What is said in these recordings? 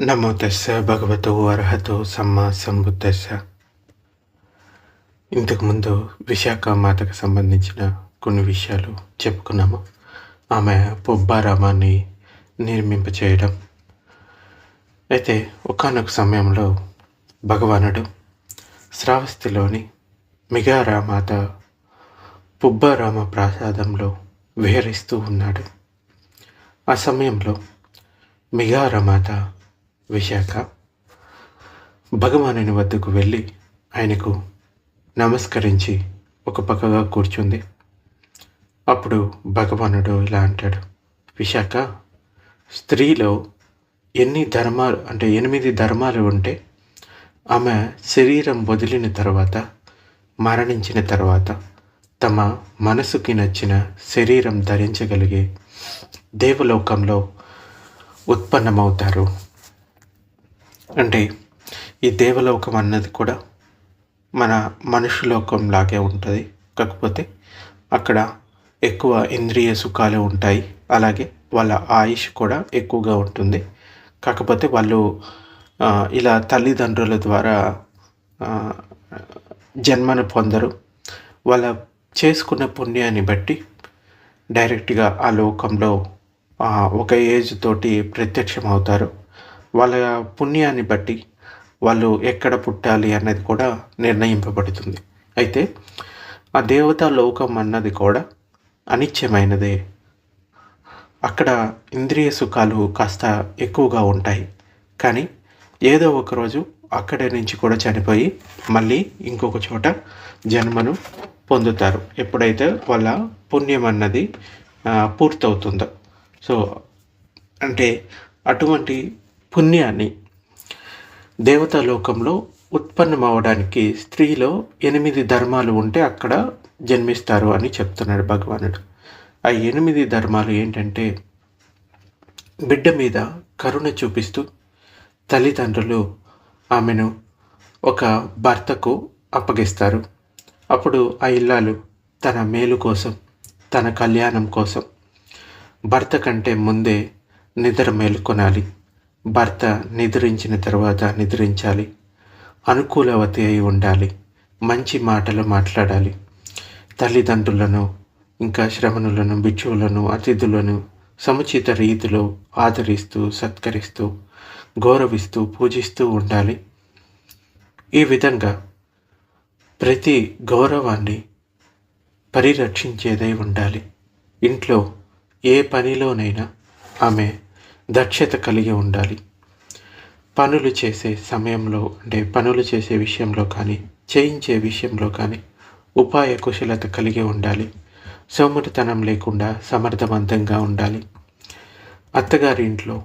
నమో తెస్స భగవతో అర్హతో సమ్మా సంబుద్ధస్స ఇంతకుముందు విశాఖ మాతకు సంబంధించిన కొన్ని విషయాలు చెప్పుకున్నాము. ఆమె పుబ్బారామాన్ని నిర్మింపచేయడం అయితే ఒకానొక సమయంలో భగవానుడు శ్రావస్తిలోని మిగారామాత పుబ్బారామ ప్రాసాదంలో విహరిస్తూ ఉన్నాడు. ఆ సమయంలో మిగారమాత విశాఖ. భగవానుని వద్దకు వెళ్ళి ఆయనకు నమస్కరించి ఒక పక్కగా కూర్చుంది. అప్పుడు భగవానుడు ఇలా అంటాడు విశాఖ స్త్రీలో ఎన్ని ధర్మాలు అంటే ఎనిమిది ధర్మాలు ఉంటే ఆమె శరీరం వదిలిన తర్వాత మరణించిన తర్వాత తమ మనసుకి నచ్చిన శరీరం ధరించగలిగే దేవలోకంలో ఉత్పన్నమవుతారు. అంటే ఈ దేవలోకం అన్నది కూడా మన మనుషులోకం లాగే ఉంటుంది. కాకపోతే అక్కడ ఎక్కువ ఇంద్రియ సుఖాలు ఉంటాయి. అలాగే వాళ్ళ ఆయుష్ కూడా ఎక్కువగా ఉంటుంది. కాకపోతే వాళ్ళు ఇలా తల్లిదండ్రుల ద్వారా జన్మను పొందరు. వాళ్ళ చేసుకున్న పుణ్యాన్ని బట్టి డైరెక్ట్గా ఆ లోకంలో ఒక ఏజ్ తోటి ప్రత్యక్షం అవుతారు వాళ్ళ పుణ్యాన్ని బట్టి వాళ్ళు ఎక్కడ పుట్టాలి అన్నది కూడా నిర్ణయింపబడుతుంది. అయితే ఆ దేవతా లోకం అన్నది కూడా అనిత్యమైనదే. అక్కడ ఇంద్రియ సుఖాలు కాస్త ఎక్కువగా ఉంటాయి. కానీ ఏదో ఒక రోజు అక్కడి నుంచి కూడా చనిపోయి మళ్ళీ ఇంకొక చోట జన్మను పొందుతారు. ఎప్పుడైతే వాళ్ళ పుణ్యం అన్నది పూర్తవుతుందో. సో అంటే అటువంటి పుణ్యాన్ని. దేవతాలోకంలో ఉత్పన్నమవడానికి స్త్రీలో ఎనిమిది ధర్మాలు ఉంటే అక్కడ జన్మిస్తారు అని చెప్తున్నాడు భగవానుడు. ఆ ఎనిమిది ధర్మాలు ఏంటంటే బిడ్డ మీద కరుణ చూపిస్తూ తల్లిదండ్రులు ఆమెను ఒక భర్తకు అప్పగిస్తారు. అప్పుడు ఆ ఇల్లాలు తన మేలు కోసం తన కళ్యాణం కోసం భర్త కంటే ముందే నిద్ర మేలుకొనాలి. భర్త నిద్రించిన తర్వాత నిద్రించాలి. అనుకూలవతి అయి ఉండాలి. మంచి మాటలు మాట్లాడాలి. తల్లిదండ్రులను ఇంకా శ్రమణులను బిక్షువులను అతిథులను సముచిత రీతిలో ఆదరిస్తూ సత్కరిస్తూ గౌరవిస్తూ పూజిస్తూ ఉండాలి. ఈ విధంగా ప్రతి గౌరవాన్ని పరిరక్షించేదై ఉండాలి. ఇంట్లో ఏ పనిలోనైనా ఆమె దక్షత కలిగి ఉండాలి. పనులు చేసే సమయంలో అంటే పనులు చేసే విషయంలో కానీ చేయించే విషయంలో కానీ ఉపాయ కుశలత కలిగి ఉండాలి. సోమరితనం లేకుండా సమర్థవంతంగా ఉండాలి. అత్తగారి ఇంట్లో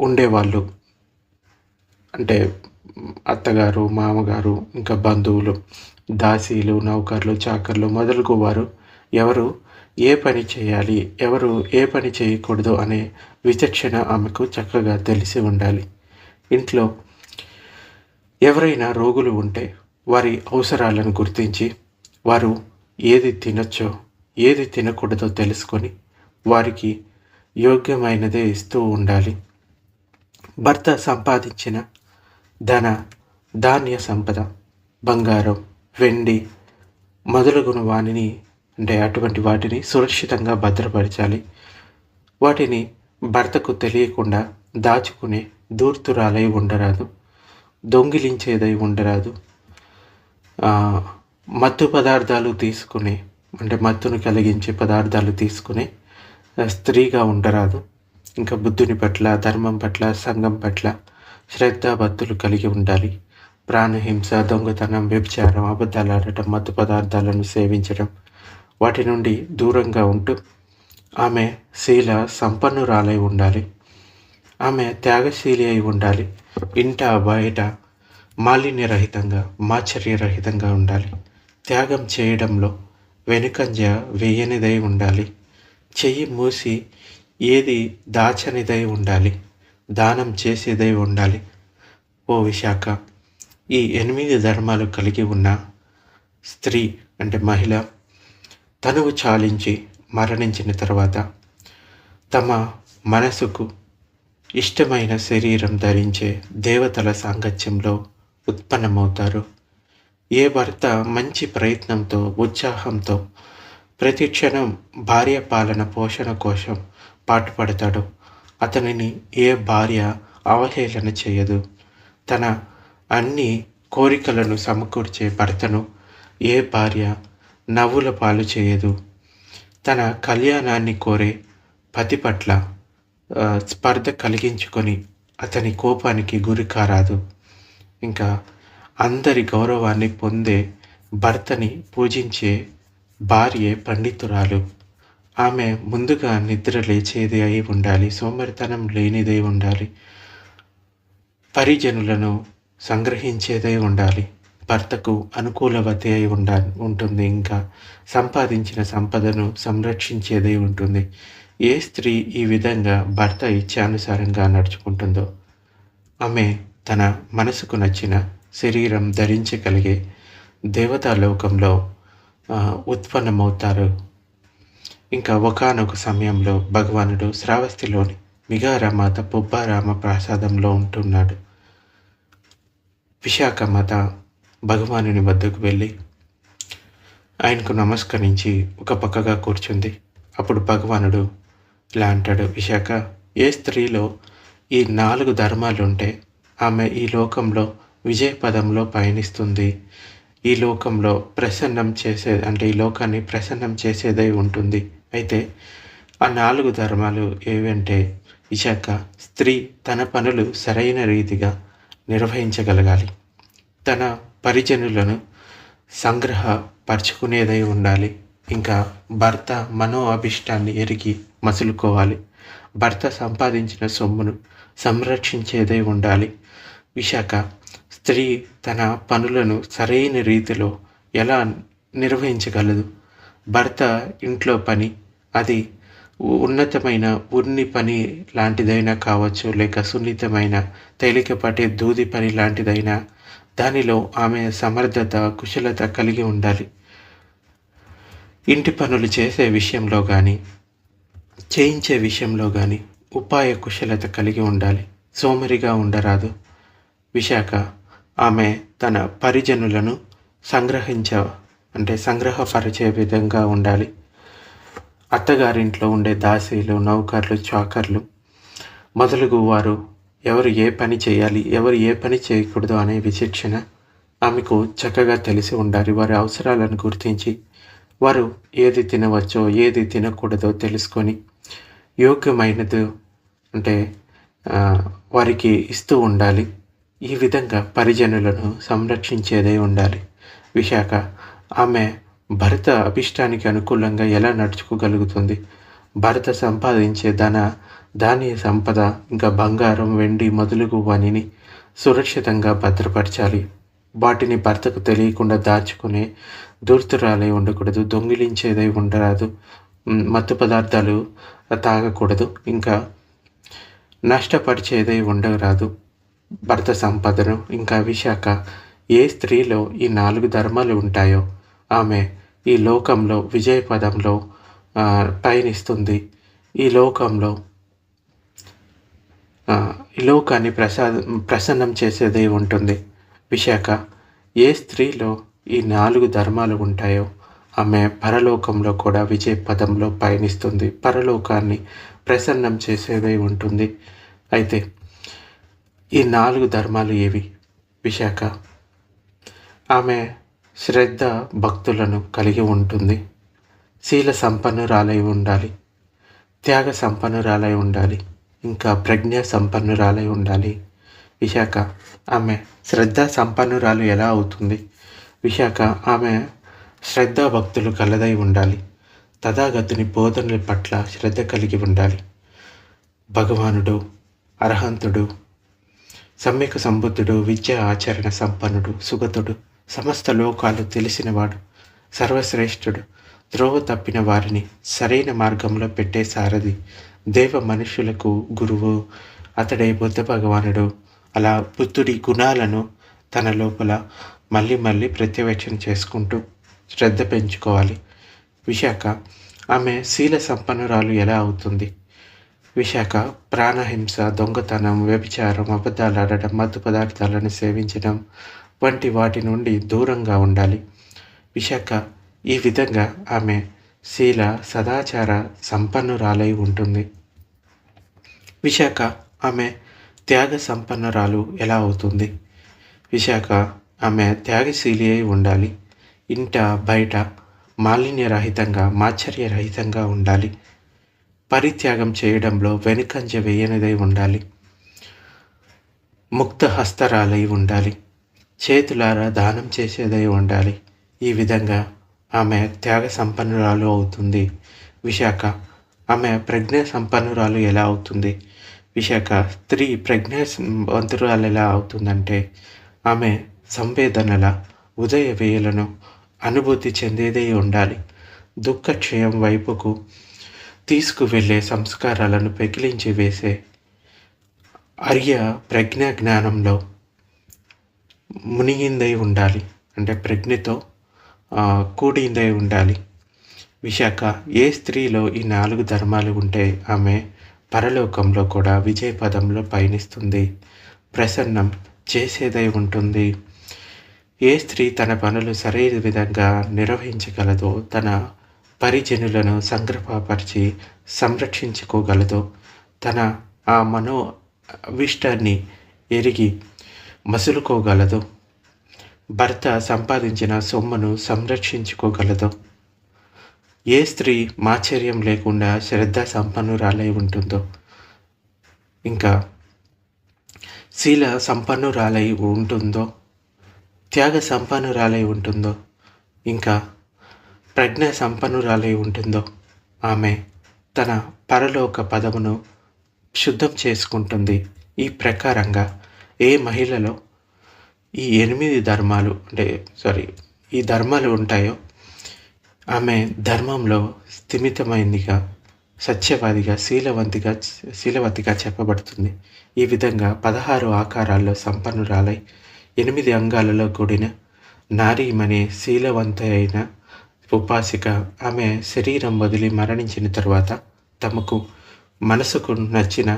ఉండేవాళ్ళు అంటే అత్తగారు మామగారు ఇంకా బంధువులు దాసీలు నౌకర్లు చాకర్లు మొదలుగు వారు ఎవరు ఏ పని చేయాలి ఎవరు ఏ పని చేయకూడదు అనే విచక్షణ ఆమెకు చక్కగా తెలిసి ఉండాలి. ఇంట్లో ఎవరైనా రోగులు ఉంటే వారి అవసరాలను గుర్తించి వారు ఏది తినొచ్చో ఏది తినకూడదో తెలుసుకొని వారికి యోగ్యమైనదే ఇస్తూ ఉండాలి. భర్త సంపాదించిన ధన ధాన్య సంపద బంగారం వెండి మొదలగున వానిని అంటే అటువంటి వాటిని సురక్షితంగా భద్రపరచాలి. వాటిని భర్తకు తెలియకుండా దాచుకునే దూర్తురాలై ఉండరాదు. దొంగిలించేదై ఉండరాదు. మత్తు పదార్థాలు తీసుకునే అంటే మత్తును కలిగించే పదార్థాలు తీసుకునే స్త్రీగా ఉండరాదు. ఇంకా బుద్ధుని పట్ల ధర్మం పట్ల సంఘం పట్ల శ్రద్ధాభక్తులు కలిగి ఉండాలి. ప్రాణహింస దొంగతనం వ్యభిచారం అబద్ధాలు ఆడటం మత్తు పదార్థాలను సేవించడం వాటి నుండి దూరంగా ఉంటూ ఆమె శీల సంపన్నురాలై ఉండాలి. ఆమె త్యాగశీలి అయి ఉండాలి. ఇంట బయట మాలిన్యరహితంగా మాచర్యరహితంగా ఉండాలి. త్యాగం చేయడంలో వెనుకంజ వేయనిదై ఉండాలి. చెయ్యి మూసి ఏది దాచనిదై ఉండాలి. దానం చేసేదై ఉండాలి. ఓ విశాఖ ఈ ఎనిమిది ధర్మాలు కలిగి ఉన్న స్త్రీ అంటే మహిళ తనువు చాలించి మరణించిన తర్వాత తమ మనసుకు ఇష్టమైన శరీరం ధరించే దేవతల సాంగత్యంలో ఉత్పన్నమవుతారు. ఏ భర్త మంచి ప్రయత్నంతో ఉత్సాహంతో ప్రతి క్షణం భార్య పాలన పోషణ కోసం పాటుపడతాడో అతనిని ఏ భార్య అవహేళన చేయదు. తన అన్ని కోరికలను సమకూర్చే భర్తను ఏ భార్య నవ్వుల పాలు చేయదు. తన కళ్యాణాన్ని కోరే పతి పట్ల స్పర్ధ కలిగించుకొని అతని కోపానికి గురి కారాదు. ఇంకా అందరి గౌరవాన్ని పొందే భర్తని పూజించే భార్యే పండితురాలు. ఆమె ముందుగా నిద్ర లేచేది అయి ఉండాలి సోమరితనం లేనిదై ఉండాలి పరిజనులను సంగ్రహించేదై ఉండాలి. భర్తకు అనుకూలవతి అయి ఉండా ఉంటుంది. ఇంకా సంపాదించిన సంపదను సంరక్షించేదై ఉంటుంది. ఏ స్త్రీ ఈ విధంగా భర్త ఇచ్చానుసారంగా నడుచుకుంటుందో? ఆమె తన మనసుకు నచ్చిన శరీరం ధరించగలిగే దేవతాలోకంలో ఉత్పన్నమవుతారు. ఇంకా ఒకానొక సమయంలో భగవానుడు శ్రావస్తిలోని మిగారామాత పుబ్బారామ ప్రసాదంలో ఉంటున్నాడు. విశాఖమాత భగవానుని వద్దకు వెళ్ళి ఆయనకు నమస్కరించి ఒక పక్కగా కూర్చుంది. అప్పుడు భగవానుడు ఇలా అంటాడు విశాఖ ఏ స్త్రీలో ఈ నాలుగు ధర్మాలు ఉంటే ఆమె ఈ లోకంలో విజయ పదంలో పయనిస్తుంది. ఈ లోకంలో ప్రసన్నం చేసే అంటే ఈ లోకాన్ని ప్రసన్నం చేసేదై ఉంటుంది. అయితే ఆ నాలుగు ధర్మాలు ఏవంటే విశాఖ స్త్రీ తన పనులు సరైన రీతిగా నిర్వహించగలగాలి. తన పరిజనులను సంగ్రహపరుచుకునేదై ఉండాలి. ఇంకా భర్త మనో అభిష్టాన్ని ఎరిగి మసులుకోవాలి. భర్త సంపాదించిన సొమ్మును సంరక్షించేదై ఉండాలి. విశాఖ స్త్రీ తన పనులను సరైన రీతిలో ఎలా నిర్వహించగలదు? భర్త ఇంట్లో పని అది ఉన్నతమైన ఉన్ని పని లాంటిదైనా కావచ్చు లేక సున్నితమైన తేలికపాటి దూది పని లాంటిదైనా దానిలో ఆమె సమర్థత కుశలత కలిగి ఉండాలి. ఇంటి పనులు చేసే విషయంలో కానీ చేయించే విషయంలో కానీ ఉపాయ కుశలత కలిగి ఉండాలి. సోమరిగా ఉండరాదు. విశాఖ ఆమె తన పరిజనులను సంగ్రహించ అంటే సంగ్రహపరిచే విధంగా ఉండాలి. అత్తగారింట్లో ఉండే దాసీలు నౌకర్లు చాకర్లు మొదలగు వారు ఎవరు ఏ పని చేయాలి ఎవరు ఏ పని చేయకూడదు అనే విచక్షణ ఆమెకు చక్కగా తెలిసి ఉండాలి. వారి అవసరాలను గుర్తించి వారు ఏది తినవచ్చో ఏది తినకూడదో తెలుసుకొని యోగ్యమైనది అంటే వారికి ఇస్తూ ఉండాలి. ఈ విధంగా పరిజనులను సంరక్షించేదే ఉండాలి. విశాఖ ఆమె భర్త అభిష్టానికి అనుకూలంగా ఎలా నడుచుకోగలుగుతుంది? భర్త సంపాదించే ధన దాని సంపద ఇంకా బంగారం వెండి మొదలుగు వానిని సురక్షితంగా భద్రపరచాలి. వాటిని భర్తకు తెలియకుండా దాచుకునే దూర్తురాలై ఉండకూడదు దొంగిలించేదై ఉండరాదు. మత్తు పదార్థాలు తాగకూడదు ఇంకా నష్టపరిచేదై ఉండరాదు. భర్త సంపదను ఇంకా విశాఖ ఏ స్త్రీలో ఈ నాలుగు ధర్మాలు ఉంటాయో ఆమె ఈ లోకంలో విజయ పదంలో పయనిస్తుంది. ఈ లోకంలో ఈ లోకాన్ని ప్రసాద ప్రసన్నం చేసేదే ఉంటుంది. విశాఖ ఏ స్త్రీలో ఈ నాలుగు ధర్మాలు ఉంటాయో ఆమె పరలోకంలో కూడా విజయ పదంలో పయనిస్తుంది. పరలోకాన్ని ప్రసన్నం చేసేదే ఉంటుంది. అయితే ఈ నాలుగు ధర్మాలు ఏవి? విశాఖ ఆమె శ్రద్ధ భక్తులను కలిగి ఉంటుంది. శీల సంపన్నురాలై ఉండాలి. త్యాగ సంపన్నురాలై ఉండాలి. ఇంకా ప్రజ్ఞ సంపన్నురాలై ఉండాలి. విశాఖ ఆమె శ్రద్ధ సంపన్నురాలు ఎలా అవుతుంది? విశాఖ ఆమె శ్రద్ధ భక్తులు కలదై ఉండాలి. తథాగతుని బోధనల పట్ల శ్రద్ధ కలిగి ఉండాలి. భగవానుడు అర్హంతుడు సమ్యక సంబుద్ధుడు విద్య ఆచరణ సంపన్నుడు సుగతుడు సమస్త లోకాలు తెలిసినవాడు సర్వశ్రేష్ఠుడు త్రోవ తప్పిన వారిని సరైన మార్గంలో పెట్టే సారథి దేవ మనుషులకు గురువు అతడే బుద్ధ భగవానుడు. అలా బుద్ధుడి గుణాలను తన లోపల మళ్ళీ మళ్ళీ ప్రత్యవేక్షణ చేసుకుంటూ శ్రద్ధ పెంచుకోవాలి. విశాఖ ఆమె శీల సంపన్నురాలు ఎలా అవుతుంది? విశాఖ ప్రాణహింస దొంగతనం వ్యభిచారం అబద్ధాలు ఆడటం మత్తు పదార్థాలను సేవించడం వంటి వాటి నుండి దూరంగా ఉండాలి. విశాఖ ఈ విధంగా ఆమె శీల సదాచార సంపన్నురాలై ఉంటుంది. విశాఖ ఆమె త్యాగ సంపన్నురాలు ఎలా అవుతుంది? విశాఖ ఆమె త్యాగశీలి అయి ఉండాలి. ఇంట బయట మాలిన్యరహితంగా మాచర్యరహితంగా ఉండాలి. పరిత్యాగం చేయడంలో వెనుకంజ వేయనిదై ఉండాలి. ముక్త హస్తరాలై ఉండాలి. చేతులారా దానం చేసేదై ఉండాలి. ఈ విధంగా ఆమె త్యాగ సంపన్నురాలు అవుతుంది. విశాఖ ఆమె ప్రజ్ఞ సంపన్నురాలు ఎలా అవుతుంది? విశాఖ స్త్రీ ప్రజ్ఞావంతురాలు ఎలా అవుతుందంటే ఆమె సంవేదనల ఉదయ వేయలను అనుభూతి చెందేదే ఉండాలి. దుఃఖక్షయం వైపుకు తీసుకువెళ్ళే సంస్కారాలను పెకిలించి వేసే అర్య ప్రజ్ఞా జ్ఞానంలో మునిగిందై ఉండాలి. అంటే ప్రజ్ఞతో కూడిందై ఉండాలి. విశాఖ ఏ స్త్రీలో ఈ నాలుగు ధర్మాలు ఉంటే ఆమె పరలోకంలో కూడా విజయపదంలో పయనిస్తుంది. ప్రసన్నం చేసేదై ఉంటుంది. ఏ స్త్రీ తన పనులు సరైన విధంగా నిర్వహించగలదో తన పరిజనులను సంగ్రహపరిచి సంరక్షించుకోగలదో తన ఆ మనో అవిష్టాన్ని ఎరిగి మసులుకోగలదు భర్త సంపాదించిన సొమ్మును సంరక్షించుకోగలదో. ఏ స్త్రీ మాచర్యం లేకుండా శ్రద్ధ సంపన్నురాలై ఉంటుందో. ఇంకా శీల సంపన్నురాలై ఉంటుందో. త్యాగ సంపన్నురాలై ఉంటుందో. ఇంకా ప్రజ్ఞ సంపన్నురాలై ఉంటుందో. ఆమె తన పరలోక పదమును శుద్ధం చేసుకుంటుంది. ఈ ప్రకారంగా ఏ మహిళలో ఈ ఎనిమిది ధర్మాలు అంటే సారీ ఈ ధర్మాలు ఉంటాయో ఆమె ధర్మంలో స్థిమితమైందిగా సత్యవాదిగా శీలవంతిగా శీలవతిగా చెప్పబడుతుంది. ఈ విధంగా పదహారు ఆకారాల్లో సంపన్నురాలై ఎనిమిది అంగాలలో కూడిన నారీమణి శీలవంత అయిన ఉపాసిక ఆమె శరీరం వదిలి మరణించిన తర్వాత తమకు మనసుకు నచ్చిన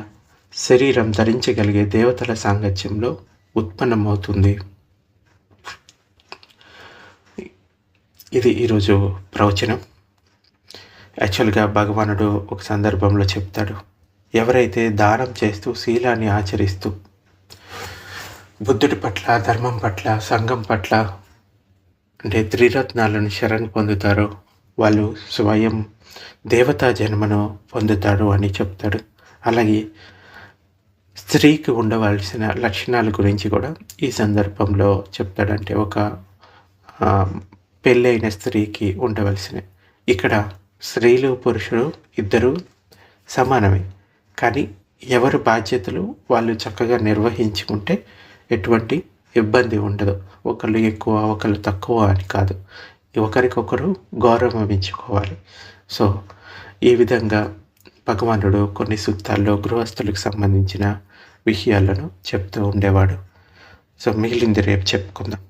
శరీరం ధరించగలిగే దేవతల సాంగత్యంలో ఉత్పన్నమవుతుంది. ఇది ఈరోజు ప్రవచనం. యాక్చువల్గా భగవానుడు ఒక సందర్భంలో చెప్తాడు ఎవరైతే దానం చేస్తూ శీలాన్ని ఆచరిస్తూ బుద్ధుడి పట్ల ధర్మం పట్ల సంఘం పట్ల అంటే త్రిరత్నాలను శరణ్ పొందుతారో వాళ్ళు స్వయం దేవతా జన్మను పొందుతాడు అని చెప్తాడు. అలాగే స్త్రీకి ఉండవలసిన లక్షణాల గురించి కూడా ఈ సందర్భంలో చెప్తాడంటే ఒక పెళ్ళైన స్త్రీకి ఉండవలసిన ఇక్కడ స్త్రీలు పురుషులు ఇద్దరు సమానమే. కానీ ఎవరి బాధ్యతలు వాళ్ళు చక్కగా నిర్వహించుకుంటే ఎటువంటి ఇబ్బంది ఉండదు. ఒకళ్ళు ఎక్కువ ఒకళ్ళు తక్కువ అని కాదు. ఒకరికొకరు గౌరవం ఇచ్చుకోవాలి. సో ఈ విధంగా భగవానుడు కొన్ని సూక్తాల్లో గృహస్థులకు సంబంధించిన విషయాలను చెప్తూ ఉండేవాడు. సో మిగిలింది రేపు చెప్పుకుందాం.